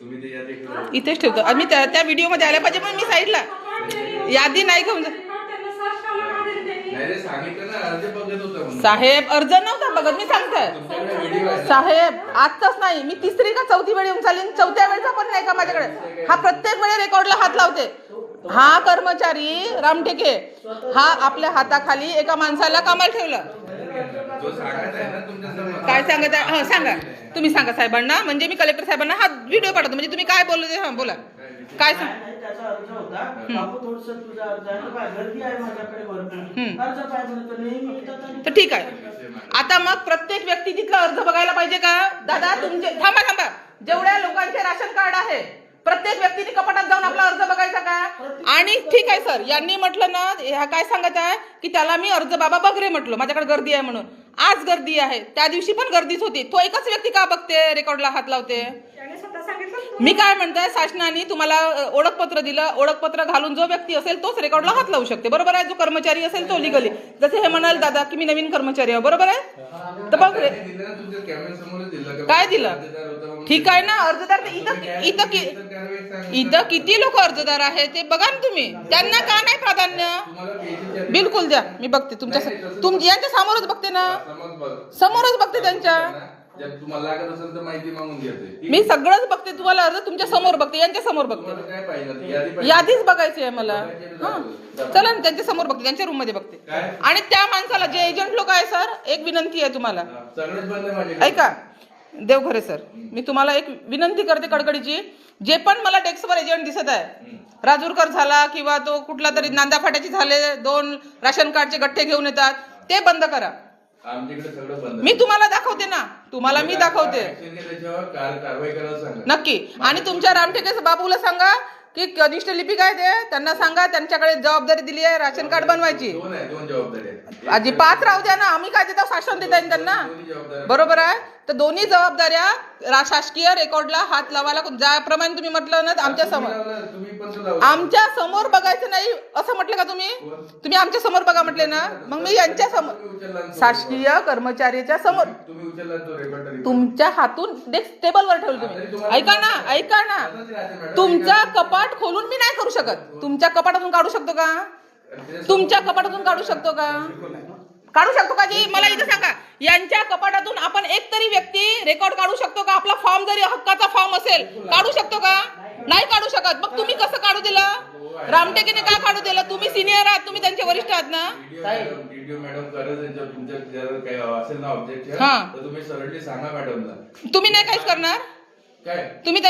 इथेच ठेवतो. आणि मी त्या त्या व्हिडिओमध्ये आल्या पाहिजे पण मी साईडला. यादी नाही घेऊन जा. साहेब अर्ज नव्हता बघत मी सांगताय? साहेब आजच नाही. मी तिसरी का चौथी वेळ येऊन चालेन चौथ्या वेळचा पण नाही का माझ्याकडे? हा प्रत्येक वेळे रेकॉर्डला हात लावते. हा कर्मचारी रामटेके हा आपल्या हाताखाली एका माणसाला कामाला ठेवलं. जो सांगत आहे ना तुमच्यासमोर. काय सांगत आहे? हा सांगा. तुम्ही सांगा साहेबांना. म्हणजे मी कलेक्टर साहेबांना हा व्हिडिओ पाठवतो. म्हणजे तुम्ही काय बोलले ते हा बोला. काय सांग नाही, नाही, त्याचा अर्ज होता बापू थोडस तुझा अर्ज आहे तर काय गर्दी आहे माझ्याकडे वरनं. अर्ज काय म्हणतो नेहमी येतात आणि- तर ठीक आहे. आता मग प्रत्येक व्यक्ती तिथला अर्ज बघायला पाहिजे का? दादा तुमचे थांबा थांबा. जेवढ्या लोकांचे राशन कार्ड आहे प्रत्येक व्यक्तीने कपाटात जाऊन आपला अर्ज बघायचा का? आणि ठीक आहे सर. यांनी म्हटलं ना ह्या काय सांगायचं आहे? की त्याला मी अर्ज बाबा बघ रे म्हटलं. माझ्याकडे गर्दी आहे म्हणून. आज गर्दी आहे. त्या दिवशी पण गर्दीच होती. तो एकच व्यक्ती का बघते? रेकॉर्डला हात लावते. मी काय म्हणताय शासनाने तुम्हाला ओळखपत्र दिलं ओळखपत्र घालून जो व्यक्ती असेल तोच रेकॉर्डला हात लावू शकते. बरोबर आहे? जो कर्मचारी असेल तो लिगली जसे हे म्हणाल दादा की मी नवीन कर्मचारी आहे. बरोबर आहे? तर बघ रे काय दिलं? ठीक आहे ना? अर्जदार इथं इथं इथं किती लोक अर्जदार आहेत ते बघा ना तुम्ही. त्यांना का नाही प्राधान्य? बिलकुल द्या. मी बघते तुमच्या तुम यांच्या समोरच बघते ना? समोरच बघते त्यांच्या. जर तुम्हाला लागत असेल तर माहिती मागून घेते. मी सगळंच बघते तुम्हाला अर्ज तुमच्यासमोर बघते यांच्या समोर बघते. तुम्हाला काय पाहिजे आता? यादी पाहिजे? यादीच बघायची आहे मला. हा. चला ना त्यांच्यासमोर बघते त्यांच्या रूममध्ये बघते. काय? आणि त्या माणसाला जे एजंट लोक आहे सर एक विनंती आहे तुम्हाला. हा, सगळंच बंद आहे माझ्याकडे. ऐका देवघरे सर मी तुम्हाला एक विनंती करते कडकडीची. जे पण मला डेस्कवर एजंट दिसत आहे राजूरकर झाला किंवा तो कुठला तरी नांदा फाट्याची झाले दोन राशन कार्डचे गठ्ठे घेऊन येतात ते बंद करा. आमच्याकडे सगळं बंद आहे. मी तुम्हाला दाखवते ना. तुम्हाला मी दाखवते. Action घे त्याच्यावर कार- कारवाई करायला सांगा. नक्की. आणि तुमच्या रामटेके बाबूला सांगा की कनिष्ठ लिपिक आहे ते? त्यांना सांगा त्यांच्याकडे जबाबदारी दिली आहे राशन कार्ड बनवायची. दोन आहे दोन जबाबदारी आहेत. आजी पाच राहू द्या ना. आम्ही काय देतो शासन देता येईल त्यांना? दोन्ही बरोबर आहे? तर दोन्ही जबाबदाऱ्या शासकीय रेकॉर्डला हात लावायला ज्याप्रमाणे तुम्ही म्हटलं ना आमच्यासमोर. आमच्यासमोर बघायचं नाही असं म्हटलं का तुम्ही? तुम्ही आमच्यासमोर बघा म्हटले ना. मग मी यांच्या समोर शासकीय कर्मचारीच्या समोर तुमच्या हातून डेस्क टेबलवर ठेवलं तुम्ही. ऐका ना ऐका ना. तुमचा कपाट खोलून मी नाही करू शकत. तुमच्या कपाटातून काढू शकतो का? तुमच्या कपाटातून काढू शकतो का? काढू शकतो का जी मला इथं सांगा? यांच्या कपाटातून आपण एक तरी व्यक्ती रेकॉर्ड काढू शकतो का? आपला फॉर्म जरी हक्काचा फॉर्म असेल काढू शकतो का? नाही काढू शकत. मग तुम्ही कसं काढू दिलं? रामटेकीने का काढू दिलं? तुम्ही सिनियर आहात तुम्ही त्यांचे वरिष्ठ आहात ना? व्हिडिओ मॅडम करत त्यांच्या तुमच्या जर काही असेल ना ऑब्जेक्ट हा. तर तुम्ही सरळली सांगा मॅडमला तुम्ही नाही काहीच करणार? काय? तुम्ही